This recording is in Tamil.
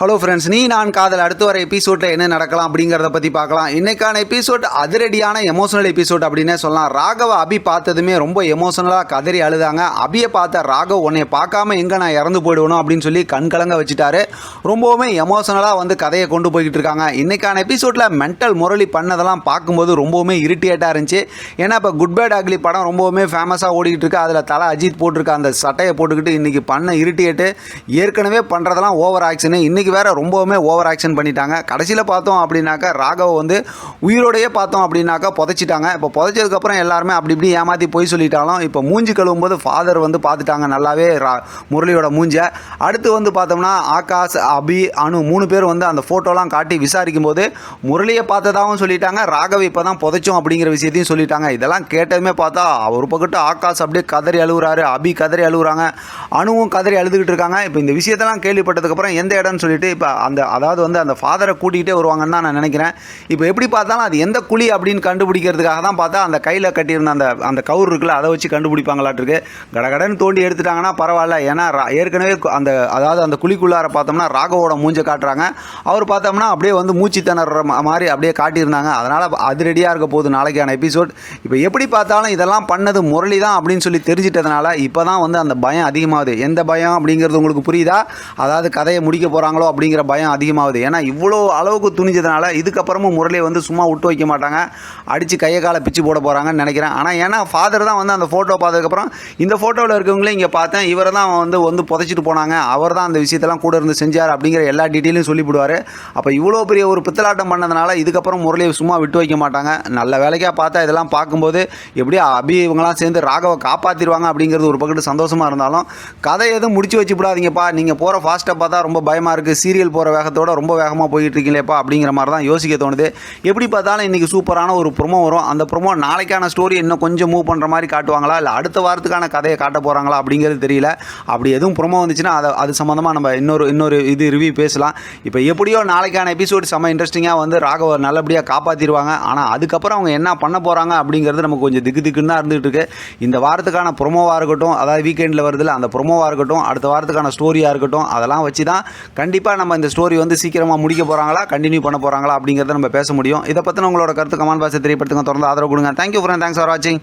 ஹலோ ஃப்ரெண்ட்ஸ் நீ நான் காதல் அடுத்து வர எபிசோடில் என்ன நடக்கலாம் அப்படிங்கிறத பற்றி பார்க்கலாம். இன்னைக்கான எபிசோட் அதிரடியான எமோஷனல் எபிசோட் அப்படின்னே சொல்லலாம். ராகவ அபி பார்த்ததுமே ரொம்ப எமோஷனலாக கதறி அழுதாங்க. அபியை பார்த்த ராகவ் உன்னை பார்க்காம எங்கே நான் இறந்து போயிடுவோம் அப்படின்னு சொல்லி கண் கலங்க வச்சுட்டாரு. ரொம்பவுமே எமோஷனலாக வந்து கதையை கொண்டு போய்கிட்டு இருக்காங்க. இன்னைக்கான எபிசோடில் மென்டல் முரளி பண்ணதெல்லாம் பார்க்கும்போது ரொம்பவுமே இரிட்டேட்டாக இருந்துச்சு. ஏன்னா இப்போ குட் பேட் அக்லி படம் ரொம்பவுமே ஃபேமஸாக ஓடிக்கிட்டு இருக்கு. அதில் தலை அஜித் போட்டிருக்க அந்த சட்டையை போட்டுக்கிட்டு இன்றைக்கி பண்ண இரிட்டேட்டு ஏற்கனவே பண்ணுறதெல்லாம் ஓவர் ஆக்ஷனு இன்றைக்கி வேற ரொம்பவுமே ஓவர் ஆக்ஷன் பண்ணிட்டாங்க. கடைசியில் பார்த்தோம் அப்படின்னாக்கா ராகவ வந்து உயிரோடையே பார்த்தோம் அப்படின்னாக்கா புதைச்சிட்டாங்க. இப்போ புதைச்சதுக்கப்புறம் எல்லாருமே அப்படி இப்படி ஏமாற்றி போய் சொல்லிட்டாலும் இப்போ மூஞ்சி கழுவும் போது ஃபாதர் வந்து பார்த்துட்டாங்க நல்லாவே ரா முரளியோட மூஞ்சை. அடுத்து வந்து பார்த்தோம்னா ஆகாஷ் அபி அனு மூணு பேர் வந்து அந்த ஃபோட்டோலாம் காட்டி விசாரிக்கும் போது முரளியை பார்த்ததாகவும் சொல்லிட்டாங்க. ராகவ இப்போ தான் புதைச்சோம் அப்படிங்கிற விஷயத்தையும் சொல்லிட்டாங்க. இதெல்லாம் கேட்டதுமே பார்த்தா ஒரு பக்கத்து ஆகாஷ் அப்படியே கதறி அழுகுறாரு அபி கதறி அழுகுறாங்க அணுவும் கதறி அழுதுகிட்டு இருக்காங்க. இப்போ இந்த விஷயத்தெல்லாம் கேள்விப்பட்டதுக்கப்புறம் எந்த இடம்னு சொல்லிட்டு இப்போ அந்த அதாவது வந்து அந்த ஃபாதரை கூட்டிகிட்டே வருவாங்கன்னு தான் நான் நினைக்கிறேன். இப்போ எப்படி பார்த்தாலும் அது எந்த குழி அப்படின்னு கண்டுபிடிக்கிறதுக்காக தான் பார்த்தா அந்த கையில் கட்டியிருந்த அந்த அந்த கவுர் இருக்குல்ல அதை வச்சு கண்டுபிடிப்பாங்களாட்டிருக்கு கடகடன்னு தோண்டி எடுத்துட்டாங்கன்னா பரவாயில்ல. ஏன்னா ஏற்கனவே அந்த அதாவது அந்த குழிக்குள்ளார பார்த்தோம்னா ராகவோட மூஞ்சை காட்டுறாங்க. அவர் பார்த்தோம்னா அப்படியே வந்து மூச்சு திணற மாதிரி அப்படியே காட்டியிருந்தாங்க. அதனால் அதிரடியாக இருக்க போகுது நாளைக்கான எபிசோட். இப்போ எப்படி பார்த்தாலும் இதெல்லாம் பண்ணது முரளி தான் அப்படின்னு சொல்லி தெரிஞ்சிட்டதுனால இப்போ தான் வந்து அந்த பயம் அதிகமாகுது. எந்த பயம் அப்படிங்கிறது உங்களுக்கு புரியுதா? அதாவது கதையை முடிக்க போகிறாங்களோ அப்படிங்கிற பயம் அதிகமாகுது. ஏன்னா இவ்வளோ அளவுக்கு துணிஞ்சதுனால இதுக்கப்புறமும் முரளியை வந்து சும்மா விட்டு வைக்க மாட்டாங்க. அடித்து கையை காலை பிச்சு போட போகிறாங்கன்னு நினைக்கிறேன். ஆனால் ஏன்னா ஃபாதர் தான் வந்து அந்த ஃபோட்டோ பார்த்ததுக்கப்புறம் இந்த ஃபோட்டோவில் இருக்கவங்களே இங்கே பார்த்தேன். இவரை தான் வந்து வந்து புதைச்சிட்டு போனாங்க. அவர் தான் அந்த விஷயத்தெல்லாம் கூட இருந்து செஞ்சார் அப்படிங்கிற எல்லா டீட்டெயிலும் சொல்லிவிடுவார். அப்போ இவ்வளோ பெரிய ஒரு பித்தலாட்டம் பண்ணதுனால இதுக்கப்புறம் முரளியை சும்மா விட்டு வைக்க மாட்டாங்க. நல்ல வேலைக்காக பார்த்தா இதெல்லாம் பார்க்கும்போது எப்படியும் அபி இவங்களாம் சேர்ந்து ராகவை காப்பாற்றிடுவாங்க அப்படிங்கிறது ஒரு பக்கத்து சந்தோஷமாக இருந்தாலும் கதை எதுவும் முடிச்சு வச்சு விடாதீங்கப்பா நீங்கள் போகிற ஃபாஸ்ட்டாக பார்த்தா ரொம்ப பயமாக இருக்குது சீரியல் போகிற வேகத்தோட ரொம்ப வேகமாக போயிட்டு இருக்கீங்களேப்பா அப்படிங்கிற மாதிரி தான் யோசிக்க தோணுது. எப்படி பார்த்தாலும் இன்றைக்கி சூப்பரான ஒரு ப்ரொமோ வரும். அந்த ப்ரொமோ நாளைக்கான ஸ்டோரி இன்னும் கொஞ்சம் மூவ் பண்ணுற மாதிரி காட்டுவாங்களா? இல்லை அடுத்த வாரத்துக்கான கதையை காட்ட போகிறாங்களா அப்படிங்கிறது தெரியல. அப்படி எதுவும் ப்ரொமோ வந்துச்சுன்னா அதை அது சம்மந்தமாக நம்ம இன்னொரு இன்னொரு இது ரிவ்யூ பேசலாம். இப்போ எப்படியோ நாளைக்கான எபிசோடு செம்ம இன்ட்ரெஸ்டிங்காக வந்து ராகவ நல்லபடியாக காப்பாற்றிடுவாங்க ஆனால் அதுக்கப்புறம் அவங்க என்ன பண்ண போகிறாங்க அப்படிங்கிறது நமக்கு கொஞ்சம் திக்கு திக்குன்னு தான் இருந்துகிட்டு இருக்கு. இந்த வாரத்துக்கான ப்ரொமோவாக இருக்கட்டும் அதாவது வீக்கெண்டில் வருதில்ல அந்த ப்ரொமோவாக இருக்கட்டும் அடுத்த வாரத்துக்கான ஸ்டோரியாக இருக்கட்டும் அதெல்லாம் வச்சு தான் கண்டிப்பாக கண்டிப்பாக நம்ம இந்த ஸ்டோரி வந்து சீக்கிரமாக முடிக்க போகிறாங்களா கண்டினியூ பண்ண போகிறாங்களா அப்படிங்கிறத நம்ம பேச முடியும். இதை பற்றின உங்களோட கருத்து கமெண்ட் பாக்ஸை தெரியப்படுத்துங்க. தொடர்ந்து ஆதரவு கொடுங்க. தேங்க்யூ ஃப்ரெண்ட் தேங்க்ஸ் ஃபார் வாட்சிங்